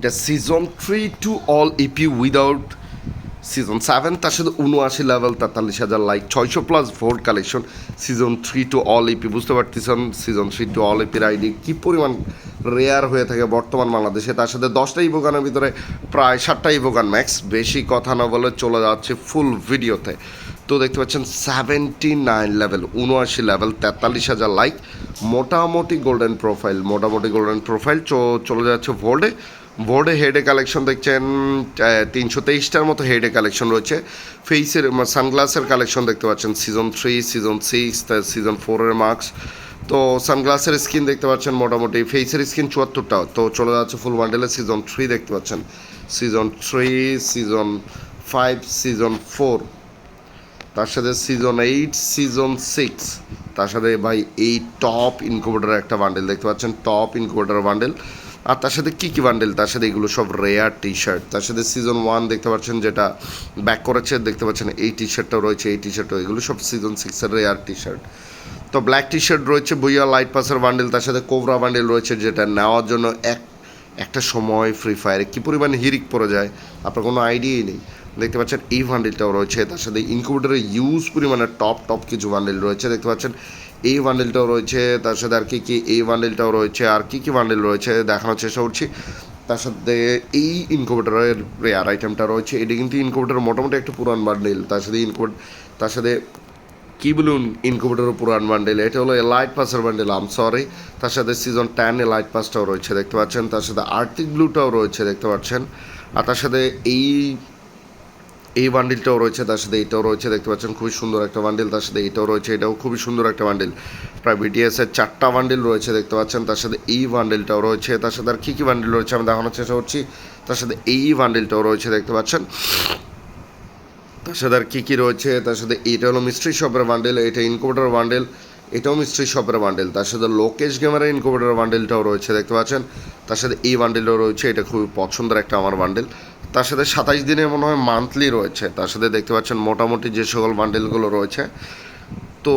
এটা season three to all EP without season seven তার সাথে উনআশি লেভেল তেতাল্লিশ হাজার লাইক ছয়শো plus vote collection season three to all EP বুঝতে পারতেছেন? সিজন থ্রি টু অল ইপির আইডি কী পরিমাণ রেয়ার হয়ে থাকে বর্তমান বাংলাদেশে? তার সাথে দশটা ইভোগানের ভিতরে প্রায় সাতটা ইভোগান ম্যাক্স বেশি কথা না বলে চলে যাচ্ছে ফুল ভিডিওতে তো দেখতে পাচ্ছেন সেভেন্টি নাইন লেভেল উনআশি লেভেল তেতাল্লিশ হাজার লাইক মোটামুটি গোল্ডেন প্রোফাইল মোটামুটি গোল্ডেন প্রোফাইল চলে যাচ্ছে ভোল্ডে বোর্ডে হেডে কালেকশন দেখছেন তিনশো তেইশটার মতো হেডে কালেকশন রয়েছে। ফেসের সানগ্লাসের কালেকশন দেখতে পাচ্ছেন season three season six season ফোরের মার্কস তো সানগ্লাসের স্কিন দেখতে পাচ্ছেন মোটামুটি ফেসের স্কিন চুয়াত্তরটা। তো চলে যাচ্ছে ফুল বান্ডেলে সিজন থ্রি দেখতে পাচ্ছেন। Season three season five season four তার সাথে সিজন এইট সিজন সিক্স তার সাথে ভাই এই টপ ইনকুবেটার একটা বান্ডেল দেখতে পাচ্ছেন টপ ইনকুবেটার বান্ডেল আর তার সাথে কী কী বান্ডেল তার সাথে এগুলো সব রেয়ার টি শার্ট তার সাথে সিজন ওয়ান দেখতে পাচ্ছেন যেটা ব্যাক করেছে, দেখতে পাচ্ছেন এই টি শার্টটাও রয়েছে, এই টি শার্টটাও এগুলো সব সিজন সিক্সের রেয়ার টি শার্ট তো ব্ল্যাক টি শার্ট রয়েছে, বইয়া লাইট পাসের বান্ডেল তার সাথে কোবরা বান্ডেল রয়েছে, যেটা নেওয়ার জন্য এক, একটা সময় ফ্রি ফায়ারে কী পরিমাণ হিরিক পড়ে যায়, আপনার কোনো আইডিয়াই নেই। দেখতে পাচ্ছেন এই বান্ডেলটাও রয়েছে, তার সাথে ইনকিউবেটারে ইউজ পরিমাণে টপ টপ কিছু বান্ডেল রয়েছে। দেখতে পাচ্ছেন এই বান্ডেলটাও রয়েছে, তার সাথে আর কী কী এই বান্ডেলটাও রয়েছে, আর কী কী বান্ডেল রয়েছে দেখানোর চেষ্টা করছি। তার সাথে এই ইনকোভেটারের রেয়ার আইটেমটা রয়েছে, এটি কিন্তু ইনকিউবেটার মোটামুটি একটা পুরান বান্ডেল, তার সাথে ইনকিউবেট তার সাথে কী বলুন ইনকিউবেটারের পুরান বান্ডেল, এটা হলো লাইট পাসের বান্ডেল আম সরি তার সাথে সিজন টেনে লাইট পাসটাও রয়েছে, দেখতে পাচ্ছেন। তার সাথে আর্থিক ব্লুটাও রয়েছে, দেখতে পাচ্ছেন। আর তার সাথে এই এই বান্ডিলটাও রয়েছে তার সাথে এটাও রয়েছে, দেখতে পাচ্ছেন খুবই সুন্দর একটা বান্ডিল তার সাথে এটাও রয়েছে, এটাও খুবই সুন্দর একটা বান্ডিল প্রায় বিটিএসের চারটা বান্ডিল রয়েছে, দেখতে পাচ্ছেন তার সাথে এই বান্ডিলটাও রয়েছে, তার সাথে আর কী কী বান্ডিল রয়েছে আমি দেখানোর চেষ্টা করছি, তার সাথে এই বান্ডিলটাও রয়েছে, দেখতে পাচ্ছেন। তার সাথে আর কী কী রয়েছে, তার সাথে এইটা হলো মিস্ট্রি শপের বান্ডেল এটা ইনকুবেটার বান্ডেল এটাও মিস্ট্রি শপের বান্ডেল তার সাথে লোকেশ গেমারের ইনকুবেটার বান্ডেলটাও রয়েছে, দেখতে পাচ্ছেন। তার সাথে এই বান্ডেলটাও রয়েছে, এটা খুবই পছন্দের একটা আমার বান্ডেল তার সাথে সাতাইশ দিনের মনে হয় মান্থলি রয়েছে। তার সাথে দেখতে পাচ্ছেন মোটামুটি যে সকল বান্ডেলগুলো রয়েছে। তো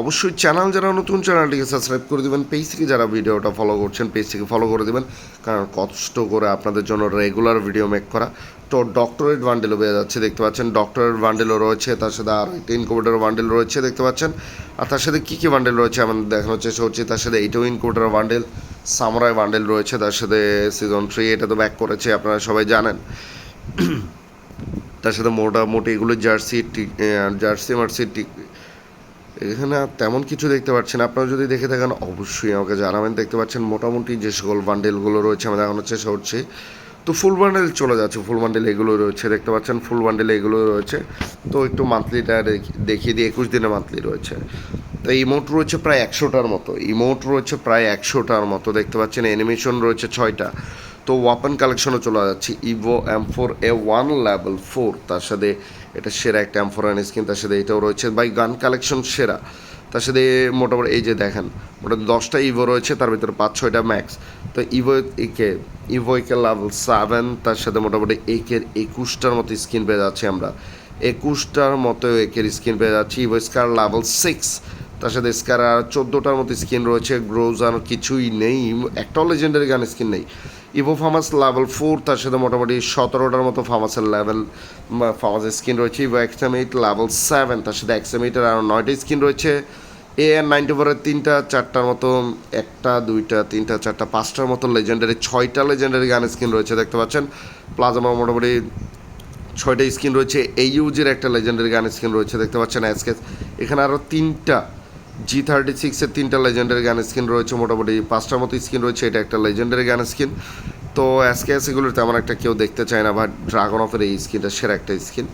অবশ্যই চ্যানেল যারা নতুন চ্যানেলটিকে সাবস্ক্রাইব করে দেবেন। পেজ থেকে যারা ভিডিওটা ফলো করছেন পেজ থেকে ফলো করে দেবেন। কারণ কষ্ট করে আপনাদের জন্য রেগুলার ভিডিও মেক করা। তো ডক্টরেট বান্ডেলও পেয়ে যাচ্ছে, দেখতে পাচ্ছেন। ডক্টরেট বান্ডেলও রয়েছে, তার সাথে আর একটা ইনকোভেটার বান্ডেল রয়েছে, দেখতে পাচ্ছেন। আর তার সাথে কী কী বান্ডেল রয়েছে আমাদের দেখানোর চেষ্টা হচ্ছে তার সাথে এইটাও ইনকোভেটার বান্ডেল সামরাই বান্ডেল রয়েছে তার সাথে সিজন থ্রি এটা তো ব্যাক করেছে, আপনারা সবাই জানেন। তার সাথে মোটামুটি এগুলো জার্সি জার্সি মার্সি টিক এখানে তেমন কিছু দেখতে পাচ্ছেন আপনারা যদি দেখে থাকেন, অবশ্যই আমাকে জানাবেন। দেখতে পাচ্ছেন মোটামুটি যে সকল বান্ডেলগুলো রয়েছে, আমি দেখানোর চেষ্টা করছি। তো ফুল বান্ডেল চলে যাচ্ছে ফুল বান্ডেল এগুলো রয়েছে, দেখতে পাচ্ছেন ফুল বান্ডেল এগুলো রয়েছে। তো একটু মান্থলিটা দেখিয়ে দিয়ে একুশ দিনে মান্থলি রয়েছে। তো ইমোট রয়েছে প্রায় একশোটার মতো। ইমোট রয়েছে প্রায় একশোটার মতো। দেখতে পাচ্ছেন অ্যানিমেশন রয়েছে ছয়টা। তো ওয়াপেন কালেকশনও চলে যাচ্ছে। Evo M four A one level four তার সাথে এটা সেরা একটা এম ফোর স্কিন তার সাথে এটাও রয়েছে। বাই গান কালেকশন সেরা। তার সাথে মোটামুটি এই যে দেখেন, মোটামুটি দশটা ইভো রয়েছে, তার ভিতরে পাঁচ, ছয়টা ম্যাক্স তো ইভো একে ইভো একে লেভেল সেভেন তার সাথে মোটামুটি একের একুশটার মতো স্কিন পেয়ে যাচ্ছি আমরা। একুশটার মতো একের স্কিন পেয়ে যাচ্ছি। ইভো স্কার লেভেল সিক্স তার সাথে স্কার চোদ্দোটার মতো স্কিন রয়েছে গ্রোজ আর কিছুই নেই একটাও লেজেন্ডারি গান স্কিন নেই। ইভো ফার্মাস লেভেল ফোর তার সাথে মোটামুটি সতেরোটার মতো ফার্মাসের লেভেল ফার্মাসের স্কিন রয়েছে। ইভো এক্সাম লেভেল সেভেন তার সাথে এক্সাম এইটের আরও নয়টা স্কিন রয়েছে। এ আর নাইনটি ফোরের তিনটা, চারটার মতো, একটা, দুইটা, তিনটা, চারটা, পাঁচটার মতো লেজেন্ডারি ছয়টা লেজেন্ডারি গান স্কিন রয়েছে, দেখতে পাচ্ছেন। প্লাস আমার মোটামুটি ছয়টা স্কিন রয়েছে। এই ইউজের একটা লেজেন্ডারি গান স্কিন রয়েছে, দেখতে পাচ্ছেন। অ্যাসকেস এখানে আরও তিনটা জি থার্টি সিক্সের তিনটা লেজেন্ডারি গান স্কিন রয়েছে, মোটামুটি পাঁচটার মতো স্কিন রয়েছে, এটা একটা লেজেন্ডারি গান স্কিন তো এসকে এসিগুলোর তেমন একটা কেউ দেখতে চায় না বা ড্রাগন অফের এই স্কিনটা সেরা একটা স্কিন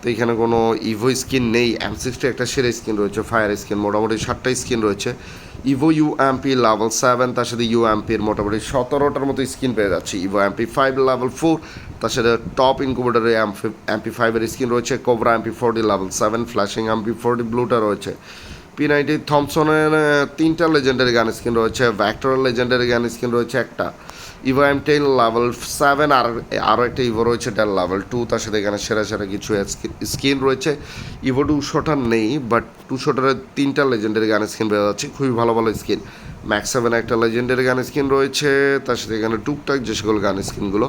তো এখানে কোনো ইভো স্কিন নেই এম সিক্সটি একটা সেরা স্কিন রয়েছে ফায়ার স্কিন মোটামুটি সাতটা স্কিন রয়েছে। Evo U MP level seven তার সাথে ইউ এমপির মোটামুটি সতেরোটার মতো স্কিন পেয়ে যাচ্ছে। Evo MP five level four তার সাথে টপ ইনকুবেটারে এমপি ফাইভের স্কিন রয়েছে cobra MP forty level seven flashing MP forty ব্লুটা রয়েছে। পি নাইনটি থমসনের তিনটা লেজেন্ডারি গান স্কিন রয়েছে। ভ্যাক্টরের লেজেন্ডারি গান স্কিন রয়েছে একটা। Evo M ten level seven আর আরও একটা ইভো রয়েছে এটা লেভেল টু তার সাথে এখানে সেরা সেরা কিছু স্কিন রয়েছে। ইভো টুশোটার নেই বাট টুশোটার তিনটা লেজেন্ডারি গান স্কিন পেয়ে যাচ্ছে। খুবই ভালো ভালো স্কিন ম্যাক্স সেভেন একটা লেজেন্ডারি গান স্কিন রয়েছে, তার সাথে এখানে টুকটাক যে সকল গান স্কিনগুলো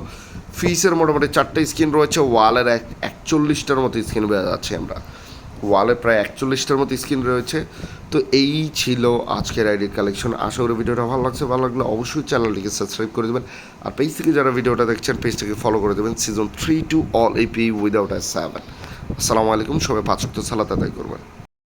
ফিসের মোটামুটি চারটে স্কিন রয়েছে ওয়ালের এক, একচল্লিশটার মতো স্কিন পেয়ে যাচ্ছে আমরা। ওয়ালে প্রায় একচল্লিশটার মতো স্ক্রিন রয়েছে। তো এই ছিল আজকের আইডির কালেকশন। আশা করি ভিডিওটা ভালো লাগছে। ভালো লাগলে অবশ্যই চ্যানেলটিকে সাবস্ক্রাইব করে দেবেন। আর পেজ থেকে যারা ভিডিওটা দেখছেন, পেজটাকে ফলো করে দেবেন। Season three to all EP without uh seven আসসালামু আলাইকুম। সবাই পাঁচ সপ্তাহ সালাত আদায় করবেন।